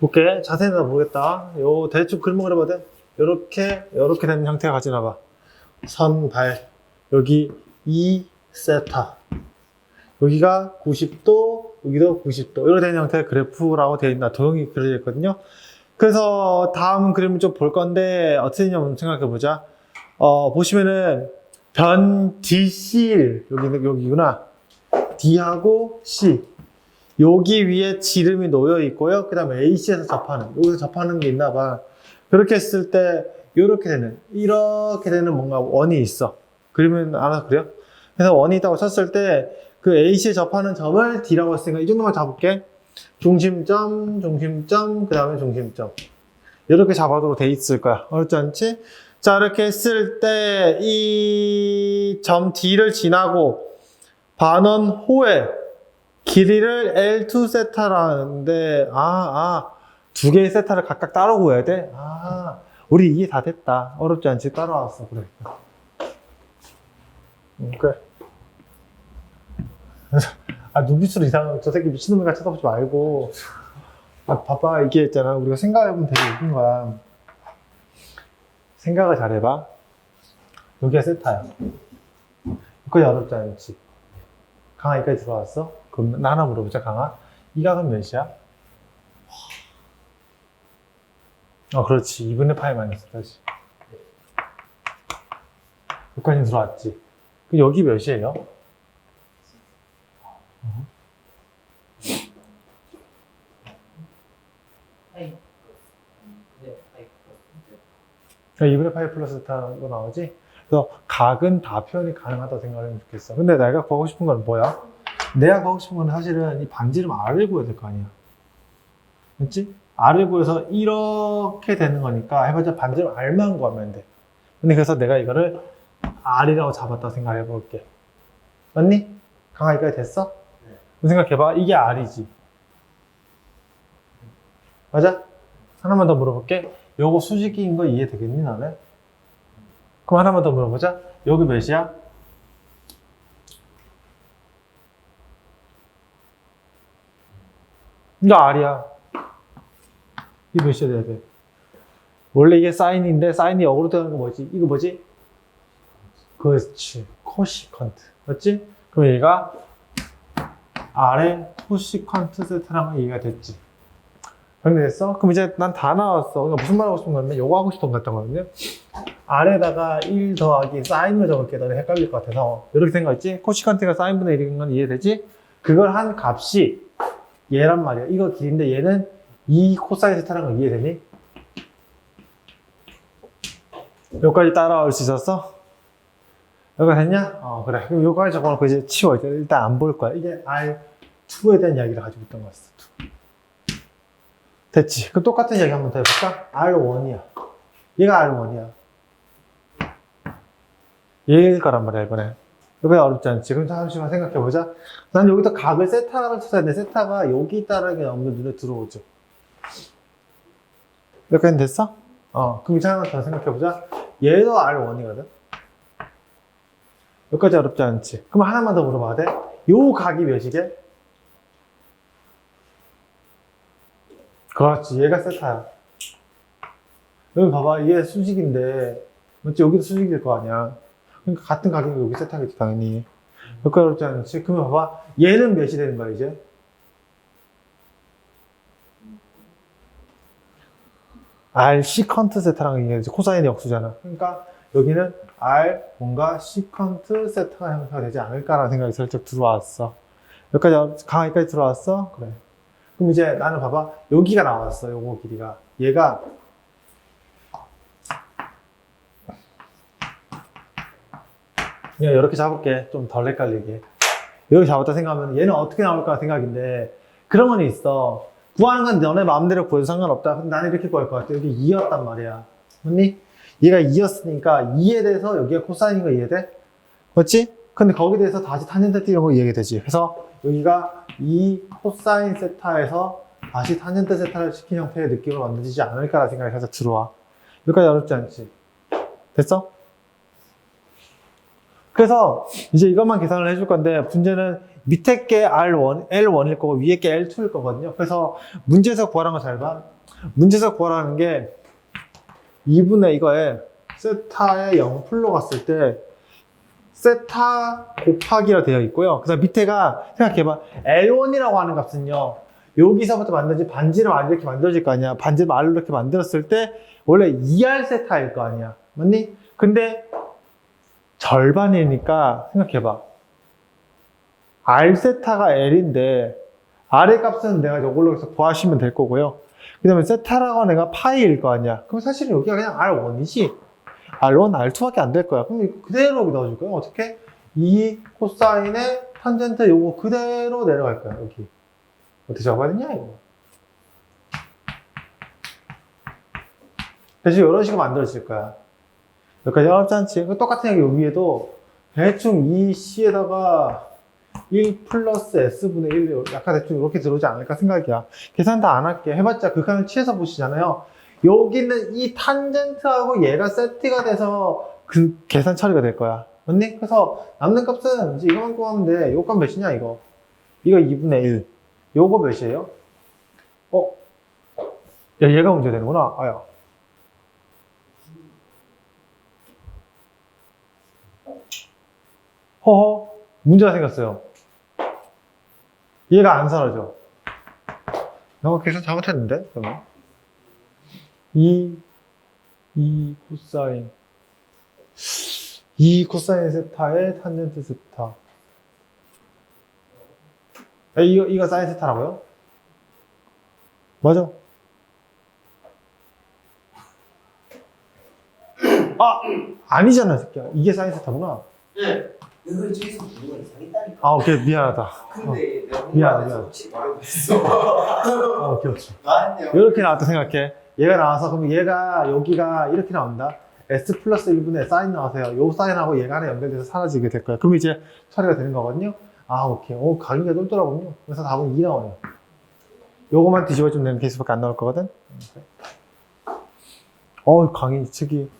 볼게. 자세히는 모르겠다. 요, 대충 그림을 그려봐 돼. 요렇게, 요렇게 되는 형태가 가지나 봐. 선, 발. 여기 2 세타. 여기가 90도, 여기도 90도. 이렇게 되는 형태의 그래프라고 되어 있나, 도형이 그려져 있거든요. 그래서 다음 그림을 좀 볼 건데, 어떻게 되냐면 생각해 보자. 어, 보시면은, 변 DC, 여기는, 여기구나. D하고 C. 여기 위에 지름이 놓여 있고요. 그 다음에 AC에서 접하는, 여기서 접하는 게 있나 봐. 그렇게 했을 때, 이렇게 되는, 이렇게 되는 뭔가 원이 있어. 그러면 알아서 그래요? 그래서 원이 있다고 쳤을 때, 그 AC에 접하는 점을 D라고 했으니까 이 정도만 잡을게. 중심점, 중심점, 그 다음에 중심점. 이렇게 잡아도 돼 있을 거야. 어렵지 않지? 자, 이렇게 했을 때, 이 점 D를 지나고, 반원 호에 길이를 L2 세타라는데, 아, 아, 두 개의 세타를 각각 따로 구해야 돼? 아, 우리 이해 다 됐다. 어렵지 않지? 따라왔어. 그래. 음, 그래. 아, 눈빛으로 이상, 저 새끼 미친놈이가 쳐다보지 말고. 아, 봐봐. 이게 있잖아. 우리가 생각해보면 되게 웃긴 거야. 생각을 잘해봐. 여기가 세타야. 그거 어렵지 않지? 강아, 여기까지 들어왔어? 그럼 나 하나 물어보자, 강아. 이 각은 몇이야? 어, 그렇지. 2분의 파이 마이너스 다시. 여기까지 들어왔지. 그 여기 몇이에요? 파이. 네, 파이. 2분의 파이 플러스 타고 나오지? 그래서 각은 다 표현이 가능하다고 생각하면 좋겠어. 근데 내가 구하고 싶은 건 뭐야? 내가 구하고 싶은 건 사실은 이 반지름 R을 구해야 될 거 아니야. 맞지? R을 구해서 이렇게 되는 거니까 해봤자 반지름 R만 구하면 돼. 근데 그래서 내가 이거를 R이라고 잡았다고 생각해 볼게. 맞니? 강아지까지 됐어? 네. 생각해봐. 이게 R이지. 맞아? 하나만 더 물어볼게. 요거 수직인 거 이해되겠니, 너네? 그럼 하나만 더 물어보자. 여기 몇이야? 이거 R이야. 이게 몇이야 돼야 돼? 원래 이게 사인인데 사인이 역으로 되는 거 뭐지? 이거 뭐지? 그렇지. 코시컨트. 맞지? 그럼 얘가 R의 코시컨트 세트랑 이해가 됐지. 정리됐어? 그럼 이제 난 다 나왔어. 그러니까 무슨 말 하고 싶은 거냐면 요거 하고 싶은 것 같단 거거든요. 아래다가 1 더하기 사인을 적을게 너네 헷갈릴 것 같아서 이렇게 생각했지? 코시컨트가 사인분의 1인 건 이해되지? 그걸 한 값이 얘란 말이야. 이거 길인데 얘는 2 코사인 세타라는 거 이해되니? 여기까지 따라올 수 있었어? 여기가 됐냐? 어 그래. 그럼 여기까지 적어놓고 이제 치워. 일단 안 볼 거야. 이게 R2에 대한 이야기를 가지고 있던 거였어. 2. 됐지. 그럼 똑같은 이야기 한번 더 해볼까? R1이야. 얘가 R1이야. 얘일 거란 말이야, 이번에. 이번에 어렵지 않지. 그럼 잠시만 생각해보자. 난 여기서 각을 세타를 쳐야 돼. 세타가 여기 있다는 게 너무 눈에 들어오죠. 여기까지 됐어? 어. 그럼 이제 하나 더 생각해보자. 얘도 R1이거든? 여기까지 어렵지 않지. 그럼 하나만 더 물어봐야 돼. 요 각이 몇이게? 그렇지. 얘가 세타야. 여기 봐봐. 얘 수직인데, 맞지? 여기도 수직일 거 아니야. 그러니까 같은 가격이 여기 세타겠지, 당연히. 여기까지 어렵지 않지? 그러면 봐봐. 얘는 몇이 되는 거야, 이제? R 시컨트 세타랑 이제 코사인의 역수잖아. 그러니까 여기는 R 뭔가 시컨트 세타가 형성가 되지 않을까라는 생각이 슬쩍 들어왔어. 여기까지, 강하게까지 들어왔어? 그래. 그럼 이제 나는 봐봐. 여기가 나왔어. 요거 길이가. 얘가 그냥 이렇게 잡을게. 좀 덜 헷갈리게. 이렇게 잡았다 생각하면 얘는 어떻게 나올까 생각인데 그런 건 있어. 구하는 건 너네 마음대로 구해도 상관없다. 근데 나는 이렇게 구할 것 같아. 여기 2였단 말이야. 맞니? 얘가 2였으니까 2에 대해서 여기가 코사인인 거 이해돼? 맞지? 근데 거기에 대해서 다시 탄젠트 이런 거 이해가 되지. 그래서 여기가 이 코사인 세타에서 다시 탄젠트 세타를 시킨 형태의 느낌을 만들지 않을까라는 생각이 살짝 들어와. 여기까지 어렵지 않지? 됐어? 그래서 이제 이것만 계산을 해줄 건데 문제는 밑에 게 R1, L1일 거고 위에 게 L2일 거거든요. 그래서 문제에서 구하라는 거 잘 봐. 문제에서 구하라는 게 2분의 이거에 세타에 0 풀로 갔을 때 세타 곱하기라 되어 있고요. 그다음 밑에가 생각해봐. L1이라고 하는 값은요. 여기서부터 만들어진 반지름 R 이렇게 만들어질 거 아니야. 반지름 R로 이렇게 만들었을 때 원래 2R 세타일 거 아니야. 맞니? 근데 절반이니까 생각해봐. R 세타가 L인데 R의 값은 내가 이걸로 해서 구하시면 될 거고요. 그 다음에 세타라고 하는 애가 파이일 거 아니야. 그럼 사실은 여기가 그냥 R1이지. R1, R2밖에 안 될 거야. 그럼 그대로 여기 넣어줄 거야. 어떻게? 이 코사인의 탄젠트 요거 그대로 내려갈 거야. 여기. 어떻게 잡아야 되냐, 이거. 대신 이런 식으로 만들어질 거야. 여기까지? 그 똑같은 얘기 여기 위에도 대충 이 C에다가 1 플러스 S분의 1 약간 대충 이렇게 들어오지 않을까 생각이야. 계산 다 안 할게. 해봤자 극한을 취해서 보시잖아요. 여기는 이 탄젠트하고 얘가 세트가 돼서 그 계산 처리가 될 거야. 맞니? 그래서 남는 값은 이제 이거만 구하면 돼. 요값 몇이냐, 이거? 이거 2분의 1. 요거 몇이에요? 어? 야, 얘가 문제 되는구나. 아야. 허허, 문제가 생겼어요. 얘가 안 사라져. 내가 계산 잘못했는데? 그러면. 2, 2 코사인. 2 코사인 세타의 탄젠트 세타. 야, 이거, 이거 사인 세타라고요? 맞아. 아! 아니잖아, 새끼야. 이게 사인 세타구나. 네. 이거 중에서 부르가 이상했다니까. 아, 오케이. 미안하다. 근데 내가 미안, 미안. 혹시 말하고 있어. 아, 오케이, 오케이. 나한테요. 이렇게 나왔다 생각해. 얘가 나와서 그럼 얘가 여기가 이렇게 나온다. S 플러스 1분의 사인 나와서요. 요 사인하고 얘가 하나 연결돼서 사라지게 될 거야. 그럼 이제 처리가 되는 거거든요. 아, 오케이. 오, 가격이 똘똘하군요. 그래서 답은 2 나와요. 요거만 뒤집어주면 되는 케이스밖에 안 나올 거거든. 어, 강의 측이.